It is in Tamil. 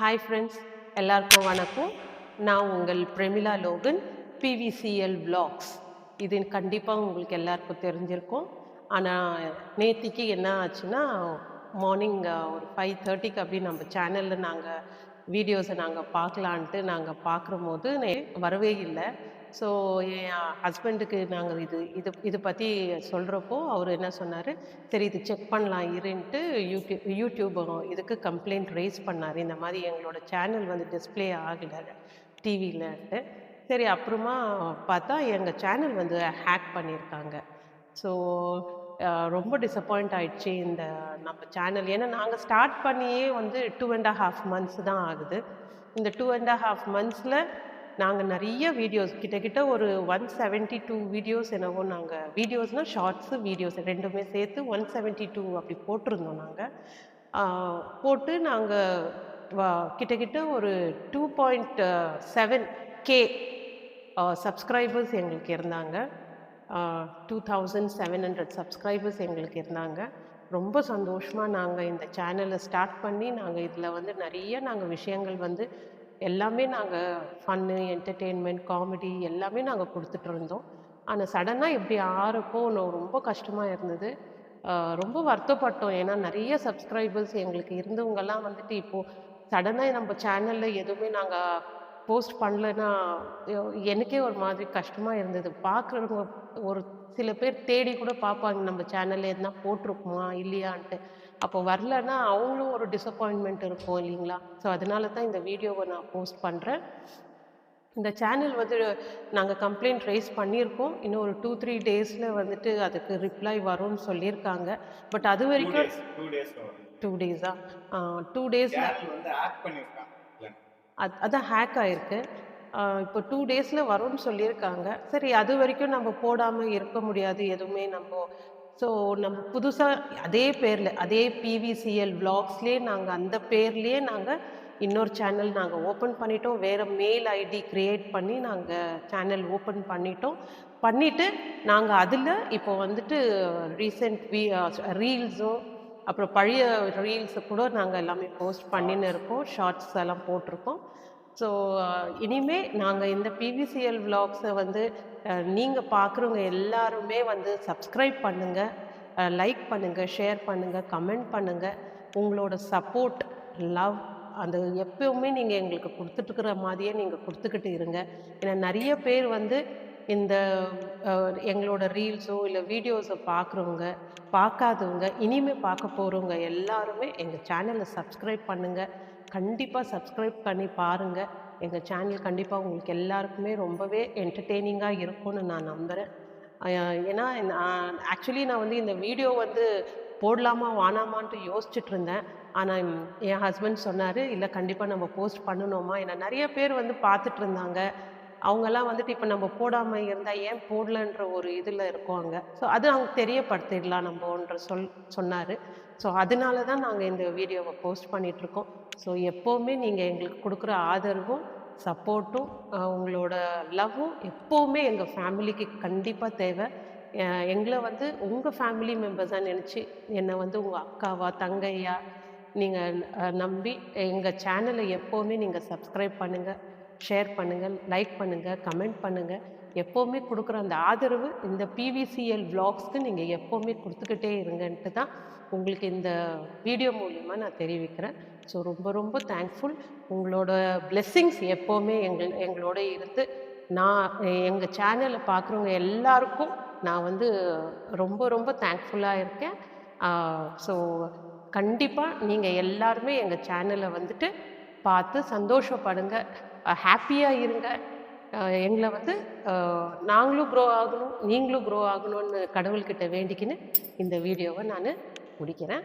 ஹாய் ஃப்ரெண்ட்ஸ் எல்லாருக்கும் வணக்கம். நான் உங்கள் பிரமிளா லோகன் பிவிசிஎல் vlogs. இது கண்டிப்பாக உங்களுக்கு எல்லாருக்கும் தெரிஞ்சிருக்கும். ஆனால் நேத்திக்கு என்ன ஆச்சுன்னா மார்னிங் ஒரு ஃபைவ் தேர்ட்டிக்கு அப்படி நம்ம சேனலில் நாங்கள் வீடியோஸை நாங்கள் பார்க்கலான்ட்டு நாங்கள் பார்க்குற போது வரவே இல்லை. ஸோ என் ஹஸ்பண்டுக்கு நாங்கள் இது இது இது பற்றி சொல்கிறப்போ அவர் என்ன சொன்னார்? சரி இது செக் பண்ணலாம் இருன்ட்டு யூடியூப் யூடியூப் இதுக்கு கம்ப்ளைண்ட் ரைஸ் பண்ணார். இந்த மாதிரி எங்களோட சேனல் வந்து டிஸ்ப்ளே ஆகலை டிவியில் சரி அப்புறமா பார்த்தா எங்கள் சேனல் வந்து ஹேக் பண்ணியிருக்காங்க ஸோ ரொம்ப டிசப்பாயிண்ட் ஆயிடுச்சு இந்த நம்ம சேனல் ஏன்னா நாங்கள் ஸ்டார்ட் பண்ணியே வந்து டூ அண்ட் ஹாஃப் மந்த்ஸ் தான் ஆகுது. இந்த டூ அண்ட் ஹாஃப் மந்த்ஸில் நாங்கள் நிறைய வீடியோஸ் கிட்டக்கிட்ட ஒரு ஒன் செவன்ட்டி டூ வீடியோஸ் என்னவோ நாங்கள் வீடியோஸ்னால் ஷார்ட்ஸு வீடியோஸ் ரெண்டுமே சேர்த்து ஒன் செவன்ட்டி டூ அப்படி போட்டிருந்தோம் நாங்கள் போட்டு நாங்கள் கிட்டக்கிட்ட ஒரு two point seven K subscribers எங்களுக்கு இருந்தாங்க. Two thousand seven hundred subscribers எங்களுக்கு இருந்தாங்க. ரொம்ப சந்தோஷமாக நாங்கள் இந்த சேனலை ஸ்டார்ட் பண்ணி நாங்கள் இதில் வந்து நிறைய நாங்கள் விஷயங்கள் வந்து எல்லாமே நாங்கள் ஃபன்னு என்டர்டெயின்மெண்ட் காமெடி எல்லாமே நாங்கள் கொடுத்துட்ருந்தோம் ஆனால் சடனாக இப்படி ஆறப்போ ரொம்ப கஷ்டமாக இருந்தது. ரொம்ப வருத்தப்பட்டோம். ஏன்னா நிறைய சப்ஸ்கிரைபர்ஸ் எங்களுக்கு இருந்தவங்கெல்லாம் வந்துட்டு இப்போது சடனாக நம்ம சேனலில் எதுவுமே நாங்கள் போஸ்ட் பண்ணலன்னா எனக்கே ஒரு மாதிரி கஷ்டமாக இருந்தது. பார்க்குறவங்க ஒரு சில பேர் தேடி கூட பார்ப்பாங்க நம்ம சேனலில் எதுனா போட்டிருக்குமா இல்லையான்ட்டு. அப்போ வரலன்னா அவங்களும் ஒரு டிசப்பாயின்மெண்ட் இருக்கும் இல்லைங்களா? ஸோ அதனால தான் இந்த வீடியோவை நான் போஸ்ட் பண்ணுறேன் இந்த சேனல் வந்து நாங்கள் கம்ப்ளைண்ட் ரைஸ் பண்ணியிருக்கோம். இன்னும் ஒரு டூ த்ரீ டேஸில் வந்துட்டு அதுக்கு ரிப்ளை வரும்னு சொல்லியிருக்காங்க. பட் அது டூ வரைக்கும் டூ டேஸா டூ டேஸில் சேனல் வந்து ஆட் பண்ணிருக்காங்க இல்ல அது அதான் ஹேக் ஆயிருக்கு. இப்போ டூ டேஸில் வரும்னு சொல்லியிருக்காங்க. சரி அது வரைக்கும் நம்ம போடாமல் இருக்க முடியாது எதுவுமே நம்ம. ஸோ நம்ம புதுசாக அதே பேரில் அதே பிவிசிஎல் விளாக்ஸ்லேயே நாங்கள் அந்த பேர்லேயே நாங்கள் இன்னொரு சேனல் நாங்கள் ஓப்பன் பண்ணிட்டோம். வேறு மெயில் ஐடி க்ரியேட் பண்ணி நாங்கள் சேனல் ஓப்பன் பண்ணிட்டோம். பண்ணிவிட்டு நாங்கள் அதில் இப்போ வந்துட்டு ரீசெண்ட் வீ ரீல்ஸும் அப்புறம் பழைய ரீல்ஸை கூட நாங்கள் எல்லாமே போஸ்ட் பண்ணின்னு இருக்கோம். ஷார்ட்ஸ் எல்லாம் போட்டிருக்கோம். ஸோ இனிமே நாங்கள் இந்த பிவிசிஎல் விலாக்ஸை வந்து நீங்கள் பார்க்குறவங்க எல்லாருமே வந்து சப்ஸ்கிரைப் பண்ணுங்கள் லைக் பண்ணுங்கள் ஷேர் பண்ணுங்கள் கமெண்ட் பண்ணுங்கள் உங்களோட சப்போர்ட் லவ் அந்த எப்பவுமே நீங்கள் எங்களுக்கு கொடுத்துட்ருக்குற மாதிரியே நீங்கள் கொடுத்துக்கிட்டு இருங்க. ஏன்னா நிறைய பேர் வந்து இந்த எங்களோட ரீல்ஸோ இல்லை வீடியோஸை பார்க்குறவங்க பார்க்காதவங்க இனிமேல் பார்க்க போகிறவங்க எல்லாருமே எங்கள் சேனலை சப்ஸ்கிரைப் பண்ணுங்கள் கண்டிப்பாக சப்ஸ்கிரைப் பண்ணி பாருங்கள் எங்கள் சேனல் கண்டிப்பாக உங்களுக்கு எல்லாருக்குமே ரொம்பவே என்டர்டெய்னிங்காக இருக்கும்னு நான் நம்புகிறேன் ஏன்னா ஆக்சுவலி நான் வந்து இந்த வீடியோ வந்து போடலாமா வானாமான்ட்டு யோசிச்சுட்டு இருந்தேன் ஆனால் என் ஹஸ்பண்ட் சொன்னார் இல்லை கண்டிப்பாக நம்ம போஸ்ட் பண்ணணுமா? ஏன்னா நிறைய பேர் வந்து பார்த்துட்டு இருந்தாங்க அவங்கெல்லாம் வந்துட்டு இப்போ நம்ம போடாமல் இருந்தால் ஏன் போடலன்ற ஒரு இதில் இருக்கோங்க. ஸோ அது அவங்க தெரியப்படுத்திடலாம் நம்மன்ற சொல் சொன்னார். ஸோ அதனால தான் நாங்கள் இந்த வீடியோவை போஸ்ட் பண்ணிகிட்ருக்கோம் ஸோ எப்போவுமே நீங்கள் எங்களுக்கு கொடுக்குற ஆதரவும் சப்போர்ட்டும் உங்களோட லவ்வும் எப்போவுமே எங்கள் ஃபேமிலிக்கு கண்டிப்பாக தேவை. எங்களை வந்து உங்கள் ஃபேமிலி மெம்பர்ஸாக நினச்சி என்னை வந்து உங்கள் அக்காவா தங்கையா நீங்கள் நம்பி எங்கள் சேனலை எப்போவுமே நீங்கள் சப்ஸ்கிரைப் பண்ணுங்கள் ஷேர் பண்ணுங்கள் லைக் பண்ணுங்கள் கமெண்ட் பண்ணுங்கள் எப்போவுமே கொடுக்குற அந்த ஆதரவு இந்த பிவிசிஎல் விளாக்ஸ்க்கு நீங்கள் எப்போவுமே கொடுத்துக்கிட்டே இருங்கன்ட்டு தான் உங்களுக்கு இந்த வீடியோ மூலிமா நான் தெரிவிக்கிறேன். ஸோ ரொம்ப ரொம்ப தேங்க்ஃபுல் உங்களோட பிளெஸ்ஸிங்ஸ் எப்போவுமே எங்கள் எங்களோட இருந்து நான் எங்கள் சேனலை பார்க்குறவங்க எல்லாருக்கும் நான் வந்து ரொம்ப ரொம்ப தேங்க்ஃபுல்லாக இருக்கேன். ஸோ கண்டிப்பாக நீங்கள் எல்லாருமே எங்கள் சேனலை வந்துட்டு பார்த்து சந்தோஷப்படுங்க. ஹாப்பியாக இருங்க. எங்களை வந்து நாங்களும் க்ரோ ஆகணும் நீங்களும் க்ரோ ஆகணும்னு கடவுள்கிட்ட வேண்டிக்கின்னு இந்த வீடியோவை நான் முடிக்கிறேன்.